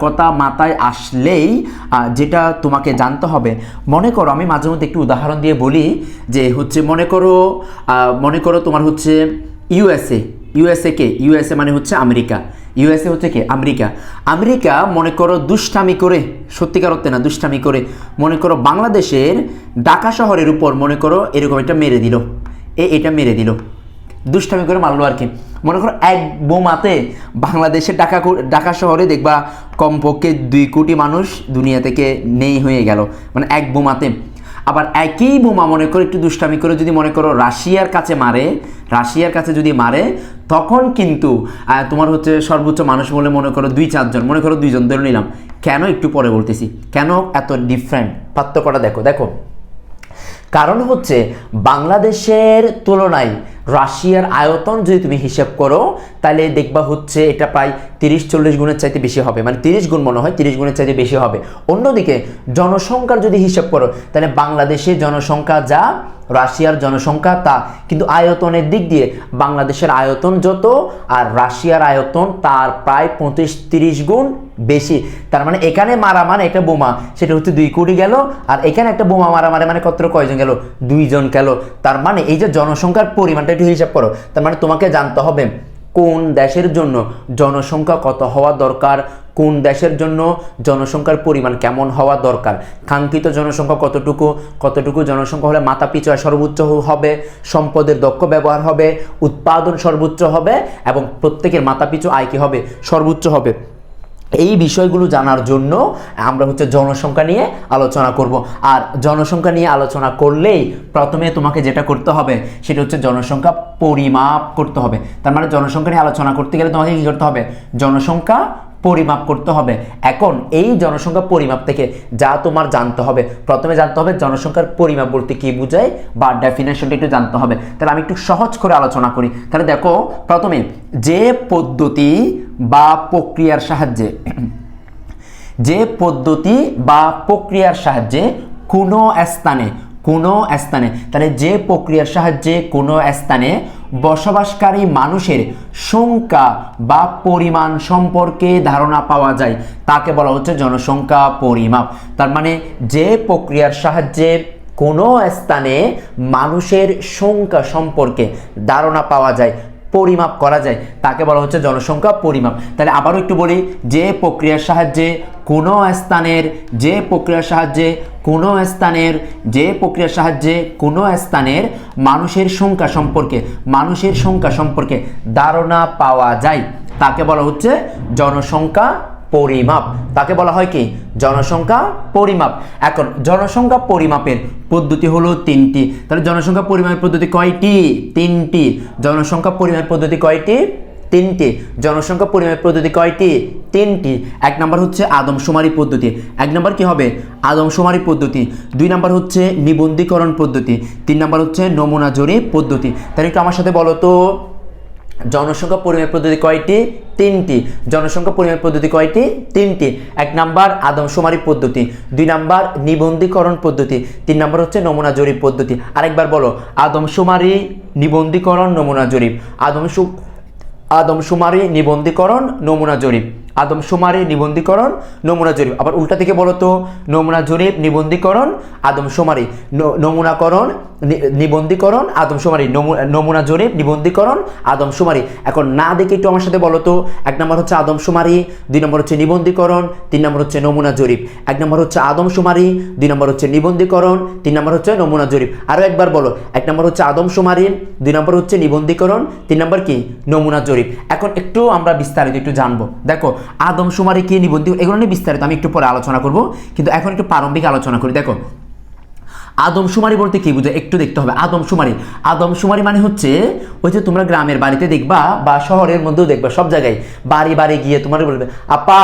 কথা মাথায় আসলেই যেটা তোমাকে জানতে হবে। মনে করো, আমি মাঝে মধ্যে একটু উদাহরণ দিয়ে বলি যে হচ্ছে মনে করো মনে করো তোমার হচ্ছে ইউএসএ ইউএসএ কে? ইউএসএ মানে হচ্ছে আমেরিকা। ইউএসএ হচ্ছে কে? আমেরিকা। আমেরিকা মনে করো দুষ্টামি করে সত্যিকার অর্থে না, দুষ্টামি করে, মনে করো বাংলাদেশের ঢাকা শহরের উপর মনে করো এরকম একটা মেরে দিল। এ, এটা মেরে দিল। দুষ্টামি করে মারলো আর কি। মনে করো এক বোমাতে বাংলাদেশের ঢাকা ঢাকা শহরে দেখবা কমপক্ষে দুই কোটি মানুষ দুনিয়া থেকে নেই হয়ে গেল মানে এক বোমাতে। আবার একই বোমা মনে করো একটু দুষ্টামি করে যদি মনে করো রাশিয়ার কাছে মারে, রাশিয়ার কাছে যদি মারে, তখন কিন্তু তোমার হচ্ছে সর্বোচ্চ মানুষ বলে মনে করো দুই চারজন, মনে করো দুইজন ধরে নিলাম। কেন একটু পরে বলতেছি? কেন এত ডিফারেন্ট পার্থক্যটা দেখো দেখো। কারণ হচ্ছে বাংলাদেশের তুলনায় রাশিয়ার আয়তন যদি তুমি হিসাব করো, তাহলে দেখবা হচ্ছে এটা প্রায় তিরিশ চল্লিশ গুণের চাইতে বেশি হবে। মানে তিরিশ গুণ মনে হয় তিরিশ গুণের চাইতে বেশি হবে। অন্যদিকে জনসংখ্যার যদি হিসাব করো, তাহলে বাংলাদেশের জনসংখ্যা যা, রাশিয়ার জনসংখ্যা তা। কিন্তু আয়তনের দিক দিয়ে বাংলাদেশের আয়তন যত, আর রাশিয়ার আয়তন তার প্রায় পঁচিশ তিরিশ গুণ বেশি। তার মানে এখানে মারা মানে একটা বোমা, সেটা হচ্ছে দুই কোটি গেল, আর এখানে একটা বোমা মারা মানে মানে কত কয়জন গেল? দুইজন গেল। তার মানে এই যে জনসংখ্যার পরিমাণটা একটু হিসাব করো। তার মানে তোমাকে জানতে হবে কোন দেশের জন্য জনসংখ্যা কত হওয়া দরকার, কোন দেশের জন্য জনসংখ্যার পরিমাণ কেমন হওয়া দরকার। কাঙ্ক্ষিত জনসংখ্যা কতটুকু কতটুকু জনসংখ্যা হলে মাথা পিছু সর্বোচ্চ হবে, সম্পদের দক্ষ ব্যবহার হবে, উৎপাদন সর্বোচ্চ হবে, এবং প্রত্যেকের মাথা পিছু আয় কি হবে? সর্বোচ্চ হবে। এই বিষয়গুলো জানার জন্য আমরা হচ্ছে জনসংখ্যা নিয়ে আলোচনা করব। আর জনসংখ্যা নিয়ে আলোচনা করলেই প্রথমে তোমাকে যেটা করতে হবে, সেটা হচ্ছে জনসংখ্যা পরিমাপ করতে হবে। তার মানে জনসংখ্যা নিয়ে আলোচনা করতে গেলে তোমাকে কী করতে হবে? জনসংখ্যা পরিমাপ করতে হবে। এখন এই জনসংখ্যা পরিমাপ থেকে যা তোমার জানতে হবে, প্রথমে জানতে হবে জনসংখ্যার পরিমাপ বলতে কি বোঝায় বা ডেফিনেশনটা একটু জানতে হবে। তাহলে আমি একটু সহজ করে আলোচনা করি। তাহলে দেখো, প্রথমে যে পদ্ধতি বা প্রক্রিয়ার সাহায্যে, যে পদ্ধতি বা প্রক্রিয়ার সাহায্যে কোনো স্থানে কোনো স্থানে, তাহলে যে প্রক্রিয়ার সাহায্যে কোনো স্থানে বসবাসকারী মানুষের সংখ্যা বা পরিমাণ সম্পর্কে ধারণা পাওয়া যায়, তাকে বলা হচ্ছে জনসংখ্যা পরিমাপ। তার মানে যে প্রক্রিয়ার সাহায্যে কোনো স্থানে মানুষের সংখ্যা সম্পর্কে ধারণা পাওয়া যায় পরিমাপ করা যায়। তাকে বলা হচ্ছে জনসংখ্যা পরিমাপ। তাহলে আবারও একটু বলি, যে প্রক্রিয়ার সাহায্যে কোনো স্থানের, যে প্রক্রিয়ার সাহায্যে কোনো স্থানের, যে প্রক্রিয়ার সাহায্যে কোনো স্থানের মানুষের সংখ্যা সম্পর্কে, মানুষের সংখ্যা সম্পর্কে ধারণা পাওয়া যায়। তাকে বলা হচ্ছে জনসংখ্যা পরিমাপ। তাকে বলা হয় কি? জনসংখ্যা পরিমাপ। এখন, জনসংখ্যা পরিমাপের পদ্ধতি হলো তিনটি। তাহলে জনসংখ্যা পরিমাপের পদ্ধতি কয়টি? তিনটি। জনসংখ্যা পরিমাপের পদ্ধতি কয়টি? তিনটি। জনসংখ্যা পরিমাপের পদ্ধতি কয়টি? তিনটি। এক নম্বর হচ্ছে আদমশুমারি পদ্ধতি। এক নম্বর কি হবে? আদমশুমারি পদ্ধতি। দুই নম্বর হচ্ছে নিবন্ধীকরণ পদ্ধতি। তিন নম্বর হচ্ছে নমুনা জরিপ পদ্ধতি। তাহলে একটু আমার সাথে বলো তো। জনসংখ্যা পরিমাপ পদ্ধতি কয়টি? তিনটি। জনসংখ্যা পরিমাপ পদ্ধতি কয়টি? তিনটি। এক নাম্বার, আদমশুমারি পদ্ধতি। দুই নাম্বার, নিবন্ধীকরণ পদ্ধতি। তিন নাম্বার হচ্ছে নমুনা জরিপ পদ্ধতি। আরেকবার বলো, আদমশুমারি, নিবন্ধীকরণ, নমুনা জরিপ। আদমশু আদমশুমারি, নিবন্ধীকরণ, নমুনা জরিপ। আদমশুমারি নিবন্ধীকরণ, নমুনা জরিপ। আবার উল্টা থেকে বলো তো, নমুনা জরিপ, নিবন্ধীকরণ আদমশুমারি নমুনাকরণ নিবন্ধীকরণ আদমশুমারি নমু- নমুনা জরিপ, নিবন্ধীকরণ আদমশুমারি এখন না দেখে একটু আমার সাথে বলো তো, এক নম্বর হচ্ছে আদমশুমারি দুই নম্বর হচ্ছে নিবন্ধীকরণ, তিন নম্বর হচ্ছে নমুনা জরিপ। এক নম্বর হচ্ছে আদমশুমারি দুই নম্বর হচ্ছে নিবন্ধীকরণ, তিন নম্বর হচ্ছে নমুনা জরিপ। আরও একবার বলো, এক নম্বর হচ্ছে আদমশুমারি দুই নম্বর হচ্ছে নিবন্ধীকরণ, তিন নম্বর কি? নমুনা জরিপ। এখন একটু আমরা বিস্তারিত একটু জানব। দেখো আদমশুমারি কে নিবন্ধী এগুলো নিয়ে বিস্তারিত আমি একটু পরে আলোচনা করব। কিন্তু এখন একটু প্রারম্ভিক আলোচনা করি, দেখো। আদমশুমারি বলতে কি বুঝে? একটু দেখতে হবে। আদমশুমারি আদমশুমারি মানে হচ্ছে ওই যে তোমরা গ্রামের বাড়িতে দেখবা বা শহরের মধ্যেও দেখবা, সব জায়গায়। বাড়ি বাড়ি গিয়ে তোমার বলবে, আপা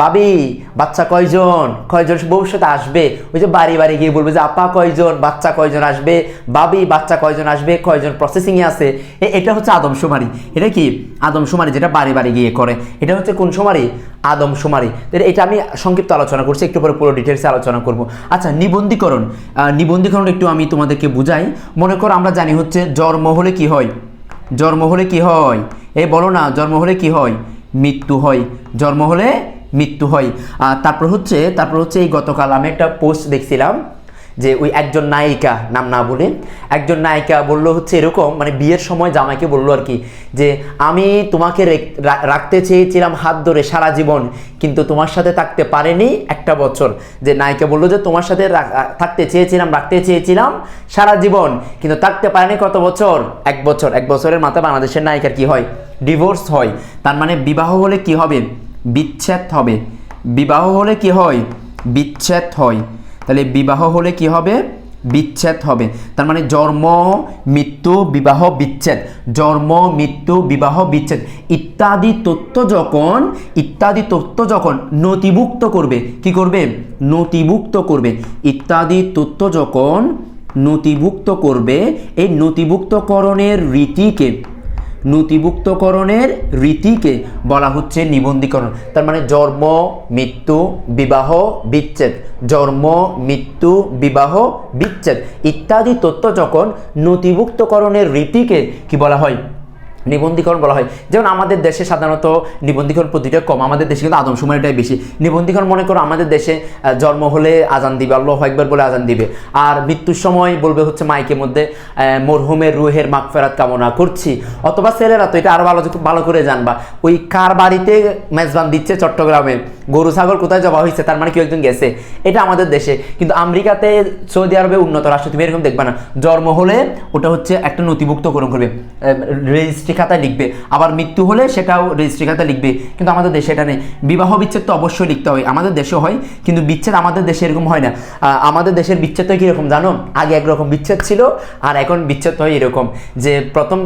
বাবি বাচ্চা কয়জন? কয়জন ভবিষ্যতে আসবে? ওই যে বাড়ি বাড়ি গিয়ে বলবে যে, আপা, কয়জন? বাচ্চা কয়জন আসবে? বাবি বাচ্চা কয়জন আসবে? কয়জন প্রসেসিংয়ে আছে? এটা হচ্ছে আদমশুমারি এটা কি? আদমশুমারি যেটা বাড়ি বাড়ি গিয়ে করে। এটা হচ্ছে কোন শুমারি? আদমশুমারি এটা আমি সংক্ষিপ্ত আলোচনা করছি, একটু পরে পুরো ডিটেলসে আলোচনা করব। আচ্ছা নিবন্ধীকরণ। নিবন্ধীকরণ একটু আমি তোমাদেরকে বুঝাই। মনে করো আমরা জানি হচ্ছে, জন্ম হলে কি হয়? জন্ম হলে কি হয়? এ, বলো না, জন্ম হলে কি হয়? মৃত্যু হয়। জন্ম হলে মৃত্যু হয়। তারপর হচ্ছে তারপর হচ্ছে এই গতকাল আমি একটা পোস্ট দেখছিলাম যে ওই একজন নায়িকা, নাম না বলে, একজন নায়িকা বলল হচ্ছে এরকম মানে বিয়ের সময় জামাইকে বলল আর কি, যে আমি তোমাকে রাখতে চেয়েছিলাম হাত ধরে সারা জীবন, কিন্তু তোমার সাথে থাকতে পারেনি একটা বছর। যে নায়িকা বলল যে তোমার সাথে থাকতে চেয়েছিলাম, রাখতে চেয়েছিলাম সারা জীবন, কিন্তু থাকতে পারেনি কত বছর? এক বছর। এক বছরের মাথায় বাংলাদেশের নায়িকার কি হয়? ডিভোর্স হয়। তার মানে বিবাহ হলে কি হবে? বিচ্ছেদ হবে। বিবাহ হলে কি হয়? বিচ্ছেদ হয়। তাহলে বিবাহ হলে কি হবে? বিচ্ছেদ হবে। তার মানে জন্ম, মৃত্যু, বিবাহ, বিচ্ছেদ। জন্ম, মৃত্যু, বিবাহ, বিচ্ছেদ। ইত্যাদি তথ্য যখন, ইত্যাদি তথ্য যখন নথিভুক্ত করবে, কি করবে? নথিভুক্ত করবে। ইত্যাদি তথ্য যখন নথিভুক্ত করবে, এই নথিভুক্তকরণের রীতিকে নথিভুক্তকরণের রীতিকে বলা হচ্ছে নিবন্ধীকরণ। তার মানে জন্ম, মৃত্যু, বিবাহ, বিচ্ছেদ। জন্ম, মৃত্যু, বিবাহ, বিচ্ছেদ। ইত্যাদি তথ্য যখন নথিভুক্তকরণের রীতিকে কি বলা হয়? নিবন্ধীকরণ বলা হয়। যেমন আমাদের দেশে সাধারণত নিবন্ধীকরণ প্রতিটা কম, আমাদের দেশে কিন্তু আদম সময়টাই বেশি। নিবন্ধীকরণ মনে করো আমাদের দেশে জন্ম হলে আজান দিবে, আল্লাহ একবার বলে আজান দিবে। আর মৃত্যুর সময় বলবে হচ্ছে মাইকের মধ্যে মরহুমের রুহের মাগফেরাত কামনা করছি। অথবা ছেলেরা তো এটা আরও ভালো ভালো করে জানবা। ওই কার বাড়িতে মেজবান দিচ্ছে চট্টগ্রামে? গরু, ছাগল কোথায় জবা হয়েছে তার মানে কেউ একজন গেছে। এটা আমাদের দেশে। কিন্তু আমেরিকাতে সৌদি আরবে উন্নত রাষ্ট্র, তুমি এরকম দেখবে না। জন্ম হলে ওটা হচ্ছে একটা নথিভুক্ত নথিভুক্তকরণ করবে। রেজিস্ট্রি খাতায় লিখবে। আবার মৃত্যু হলে সেটাও রেজিস্ট্রি খাতায় লিখবে। কিন্তু আমাদের দেশে এটা নেই। বিবাহ বিচ্ছেদ তো অবশ্যই লিখতে হয়। আমাদের দেশে হয়, কিন্তু বিচ্ছেদ আমাদের দেশে এরকম হয় না। আমাদের দেশের বিচ্ছেদ তো কীরকম জানো? আগে একরকম বিচ্ছেদ ছিল, আর এখন বিচ্ছেদ হয় এরকম। যে প্রথম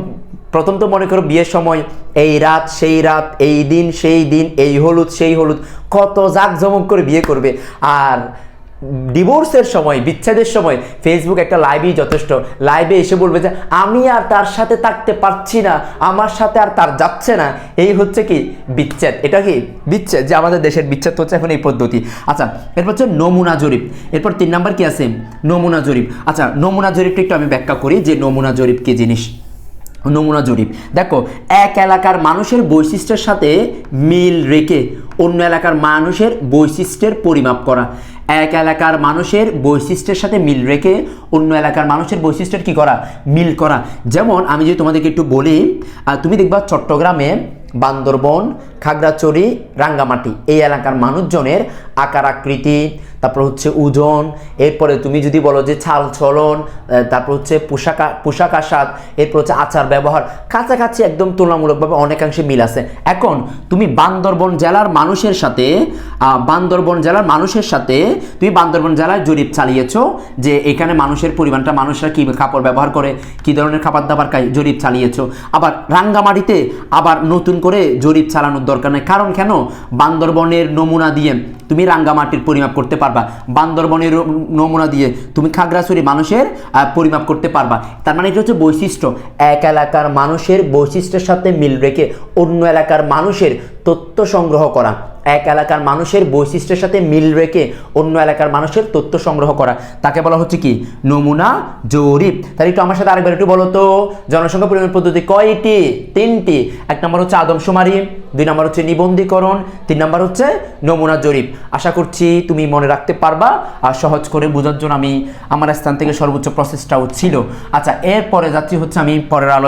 প্রথম তো মনে করো বিয়ের সময় এই রাত, সেই রাত, এই দিন, সেই দিন, এই হলুদ, সেই হলুদ, কত জাঁকজমক করে বিয়ে করবে। আর ডিভোর্সের সময়, বিচ্ছেদের সময় ফেসবুক একটা লাইভই যথেষ্ট। লাইভে এসে বলবে যে, আমি আর তার সাথে থাকতে পারছি না, আমার সাথে আর তার যাচ্ছে না। এই হচ্ছে কি? বিচ্ছেদ। এটা কি? বিচ্ছেদ, যে আমাদের দেশের বিচ্ছেদ হচ্ছে এখন এই পদ্ধতি। আচ্ছা এরপর হচ্ছে নমুনা জরিপ। এরপর তিন নাম্বার কি আছে? নমুনা জরিপ। আচ্ছা নমুনা জরিপটা একটু আমি ব্যাখ্যা করি যে নমুনা জরিপ কি জিনিস? নমুনা জরিপ। দেখো, এক এলাকার মানুষের বৈশিষ্ট্যের সাথে মিল রেখে অন্য এলাকার মানুষের বৈশিষ্ট্যের পরিমাপ করা। এক এলাকার মানুষের বৈশিষ্ট্যের সাথে মিল রেখে অন্য এলাকার মানুষের বৈশিষ্ট্যের কি করা? মিল করা। যেমন, আমি যদি তোমাদেরকে একটু বলি তুমি দেখবা চট্টগ্রামে বান্দরবন খাগড়াছড়ি, রাঙ্গামাটি, এই এলাকার মানুষজনের আকার, আকৃতি, তারপর হচ্ছে ওজন, এরপরে তুমি যদি বলো যে ছাল চলন তারপর হচ্ছে পোশাক পোশাক আশাক এরপর হচ্ছে আচার ব্যবহার, কাছাকাছি একদম তুলনামূলকভাবে অনেকাংশে মিল আছে। এখন তুমি বান্দরবন জেলার মানুষের সাথে বান্দরবন জেলার মানুষের সাথে তুমি বান্দরবন জেলায় জরিপ চালিয়েছো যে এখানে মানুষের পরিমাণটা, মানুষরা কী কাপড় ব্যবহার করে, কী ধরনের খাবার দাবার খায়, জরিপ চালিয়েছো। আবার রাঙ্গামাটিতে আবার নতুন করে জরিপ চালানোর দরকার নেই। কারণ কেন? বান্দরবনের নমুনা দিয়ে তুমি রাঙ্গামাটির পরিমাপ করতে পারবা। বান্দরবনের নমুনা দিয়ে তুমি খাগড়াছড়ি মানুষের পরিমাপ করতে পারবা। তার মানে এটা হচ্ছে বৈশিষ্ট্য। এক এলাকার মানুষের বৈশিষ্ট্যের সাথে মিল রেখে অন্য এলাকার মানুষের তথ্য সংগ্রহ করা। এক এলাকার মানুষের বৈশিষ্ট্যের সাথে মিল রেখে অন্য এলাকার মানুষের তথ্য সংগ্রহ করা। তাকে বলা হচ্ছে কি? নমুনা জরিপ। তাহলে একটু আমার সাথে আরেকবার একটু বলো তো, জনসংখ্যা পরিমাণ পদ্ধতি কয়টি? তিনটি। এক নম্বর হচ্ছে আদমশুমারি দুই নম্বর হচ্ছে নিবন্ধীকরণ, তিন নম্বর হচ্ছে নমুনা জরিপ। আশা করছি তুমি মনে রাখতে পারবা আর সহজ করে বোঝার জন্য আমি আমার স্থান থেকে সর্বোচ্চ প্রসেসটাও ছিল। আচ্ছা এরপরে যাচ্ছি হচ্ছে আমি পরের আলো